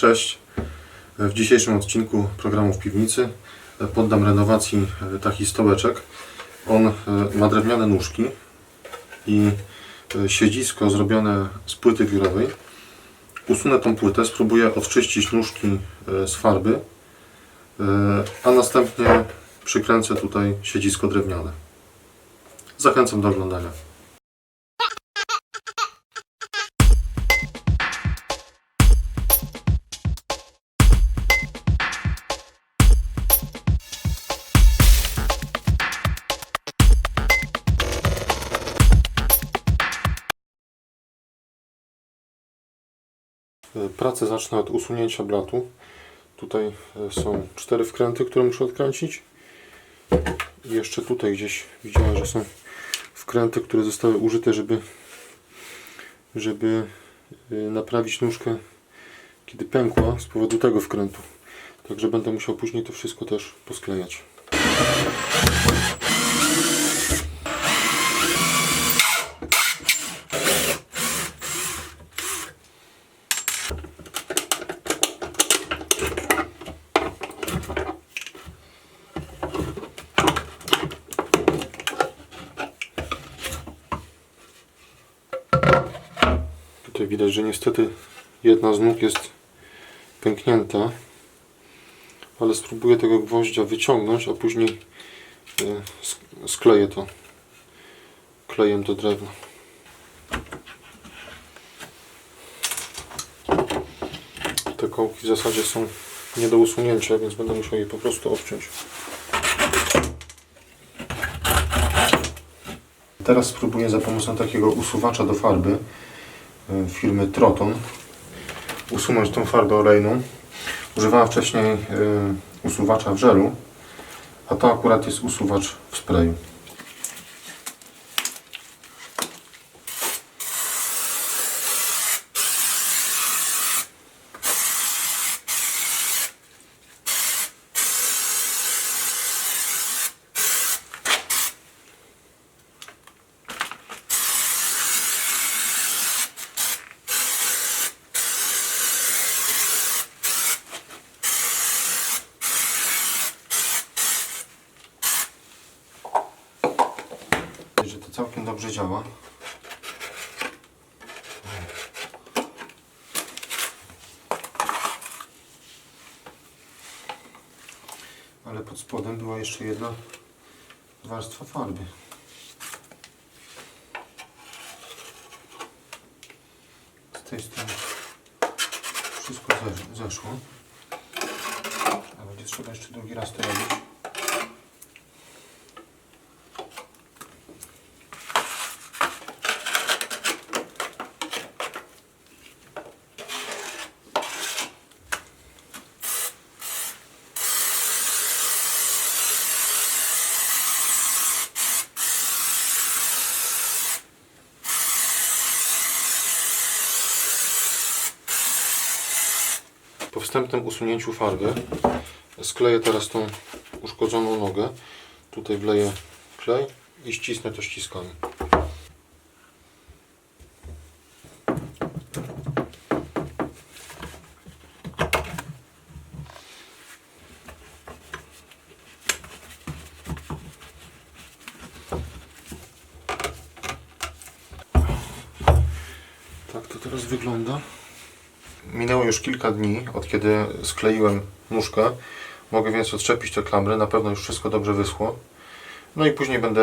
Cześć. W dzisiejszym odcinku programu w piwnicy poddam renowacji taki stołeczek. On e, ma drewniane nóżki i e, siedzisko zrobione z płyty wiórowej. Usunę tą płytę, spróbuję odczyścić nóżki e, z farby, a następnie przykręcę tutaj siedzisko drewniane. Zachęcam do oglądania. Pracę zacznę od usunięcia blatu. Tutaj e, są cztery wkręty, które muszę odkręcić. I jeszcze tutaj gdzieś widziałem, że są wkręty, które zostały użyte, żeby, żeby e, naprawić nóżkę, kiedy pękła z powodu tego wkrętu. Także będę musiał później to wszystko też posklejać. Tutaj widać, że niestety jedna z nóg jest pęknięta, ale spróbuję tego gwoździa wyciągnąć, a później e, sk- skleję to klejem do drewna. Te kołki w zasadzie są nie do usunięcia, więc będę musiał je po prostu obciąć. Teraz spróbuję za pomocą takiego usuwacza do farby firmy Troton usunąć tą farbę olejną. Używałem wcześniej e, usuwacza w żelu, a to akurat jest usuwacz w sprayu. Całkiem dobrze działa. Ale pod spodem była jeszcze jedna warstwa farby. Z tej strony wszystko zesz- zeszło. A będzie trzeba jeszcze drugi raz to robić. Po wstępnym usunięciu farby skleję teraz tą uszkodzoną nogę. Tutaj wleję klej i ścisnę to ściskami. Tak to teraz wygląda. Minęło już kilka dni od kiedy skleiłem nóżkę. Mogę więc odczepić te klamry. Na pewno już wszystko dobrze wyschło. No i później będę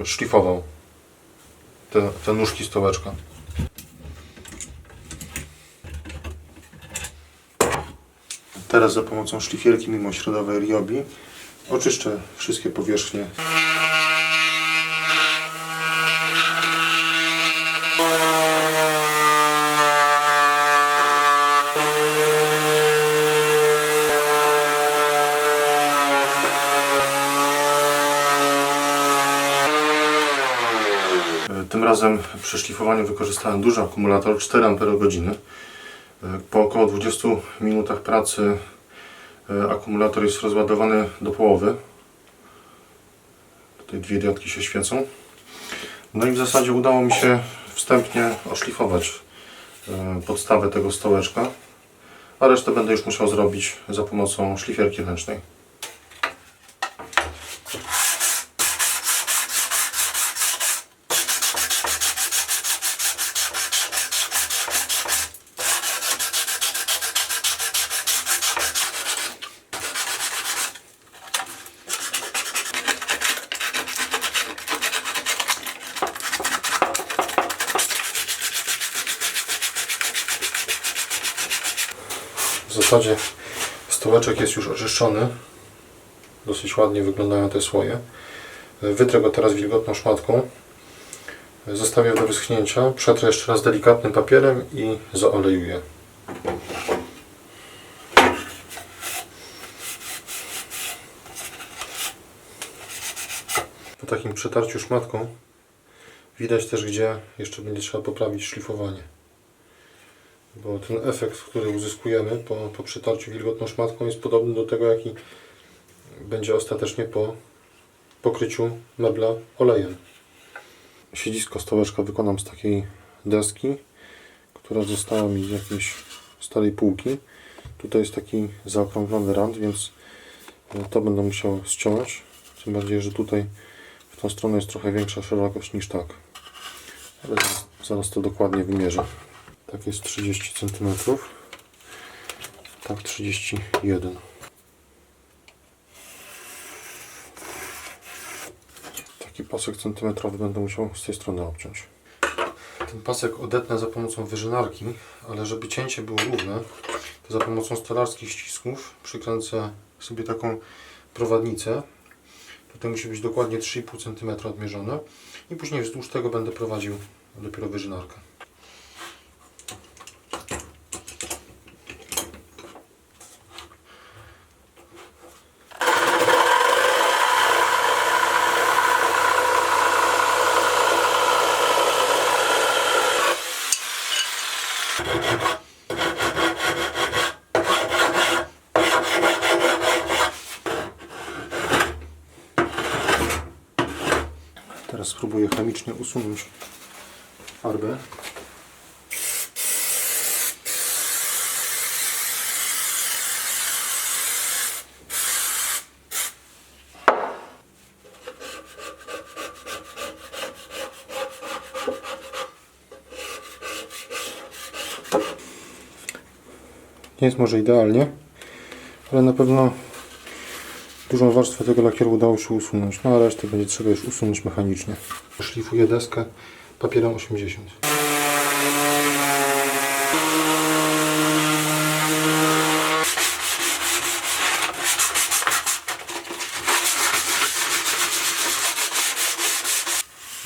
e, szlifował te, te nóżki stołeczka. Teraz za pomocą szlifierki mimośrodowej Ryobi oczyszczę wszystkie powierzchnie Tym razem przy szlifowaniu wykorzystałem duży akumulator 4 Ah. Po około 20 minutach pracy e, akumulator jest rozładowany do połowy. Tutaj dwie diodki się świecą. No i w zasadzie udało mi się wstępnie oszlifować e, podstawę tego stołeczka. a resztę będę już musiał zrobić za pomocą szlifierki ręcznej. W zasadzie stołeczek jest już oczyszczony. Dosyć ładnie wyglądają te słoje. Wytrę go teraz wilgotną szmatką. Zostawię do wyschnięcia. Przetrę jeszcze raz delikatnym papierem i zaolejuję. Po takim przetarciu szmatką widać też, gdzie jeszcze będzie trzeba poprawić szlifowanie bo ten efekt, który uzyskujemy po, po przytarciu wilgotną szmatką jest podobny do tego, jaki będzie ostatecznie po pokryciu mebla olejem. Siedzisko stołeczka wykonam z takiej deski, która została mi z jakiejś starej półki. Tutaj jest taki zaokrąglony rand, więc to będę musiał ściąć. Tym bardziej, że tutaj w tą stronę jest trochę większa szerokość niż tak. Ale zaraz to dokładnie wymierzę. Tak jest 30 cm. Tak 31. Taki pasek centymetrowy będę musiał z tej strony obciąć. Ten pasek odetnę za pomocą wyżynarki, ale żeby cięcie było równe, to za pomocą stolarskich ścisków przykręcę sobie taką prowadnicę. Tutaj musi być dokładnie 3,5 cm odmierzone i później wzdłuż tego będę prowadził dopiero wyżynarkę. Teraz spróbuję chemicznie usunąć farbę. Nie jest może idealnie, ale na pewno Dużą warstwę tego lakieru udało się usunąć, no a resztę będzie trzeba już usunąć mechanicznie. Szlifuję deskę papierem 80.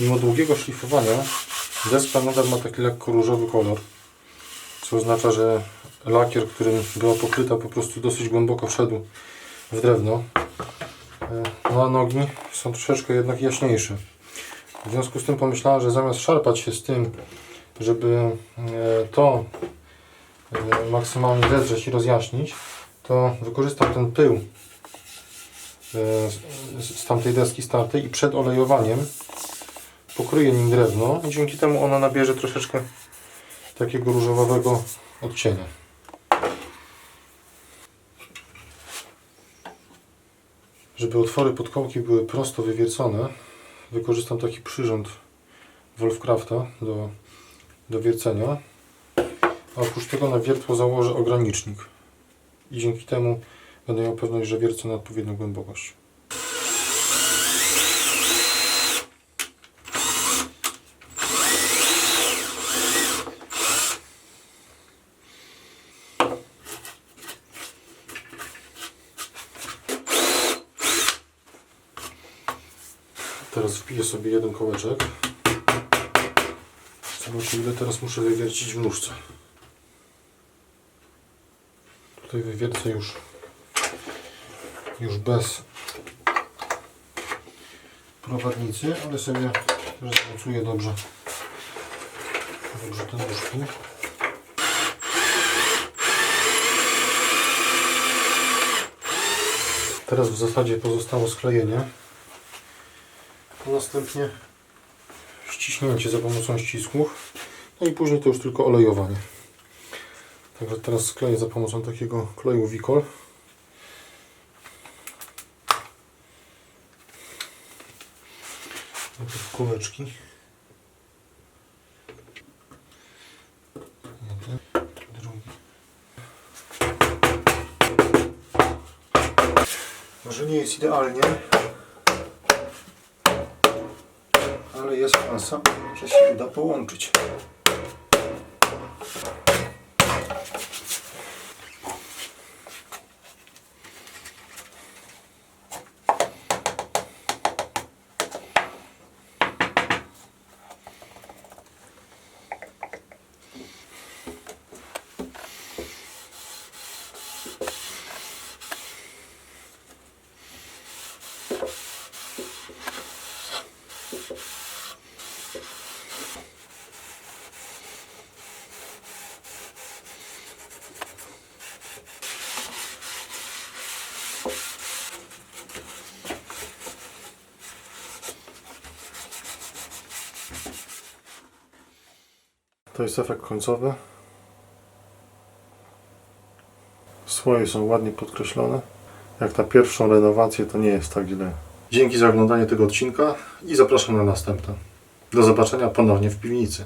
Mimo długiego szlifowania deska nadal ma taki lekko różowy kolor, co oznacza, że lakier, którym była pokryta po prostu dosyć głęboko wszedł w drewno. No a nogi są troszeczkę jednak jaśniejsze. W związku z tym pomyślałem, że zamiast szarpać się z tym, żeby e, to e, maksymalnie wedrzeć i rozjaśnić, to wykorzystam ten pył e, z- z tamtej deski startej i przed olejowaniem pokryję nim drewno i dzięki temu ono nabierze troszeczkę takiego różowego odcienia. Żeby otwory podkołki były prosto wywiercone, wykorzystam taki przyrząd Wolfcrafta do, do wiercenia. A oprócz tego na wiertło założę ogranicznik. I dzięki temu będę miał pewność, że wiercę na odpowiednią głębokość. Teraz wpiję sobie jeden kołeczek. Zobaczę ile teraz muszę wywiercić w nóżce. Tutaj wywiercę już już bez prowadnicy, ale sobie zamocuję dobrze dobrze te nóżki. Teraz w zasadzie pozostało sklejenie. Następnie ściśnięcie za pomocą ścisków. No i później to już tylko olejowanie. Także teraz skleję za pomocą takiego kleju Wicol. Najpierw kółeczki. Może nie jest idealnie, ale jest szansa, że się uda połączyć. To jest efekt końcowy. Słoje są ładnie podkreślone. Jak na pierwszą renowację to nie jest tak źle. Dzięki za oglądanie tego odcinka i zapraszam na następne. Do zobaczenia ponownie w piwnicy.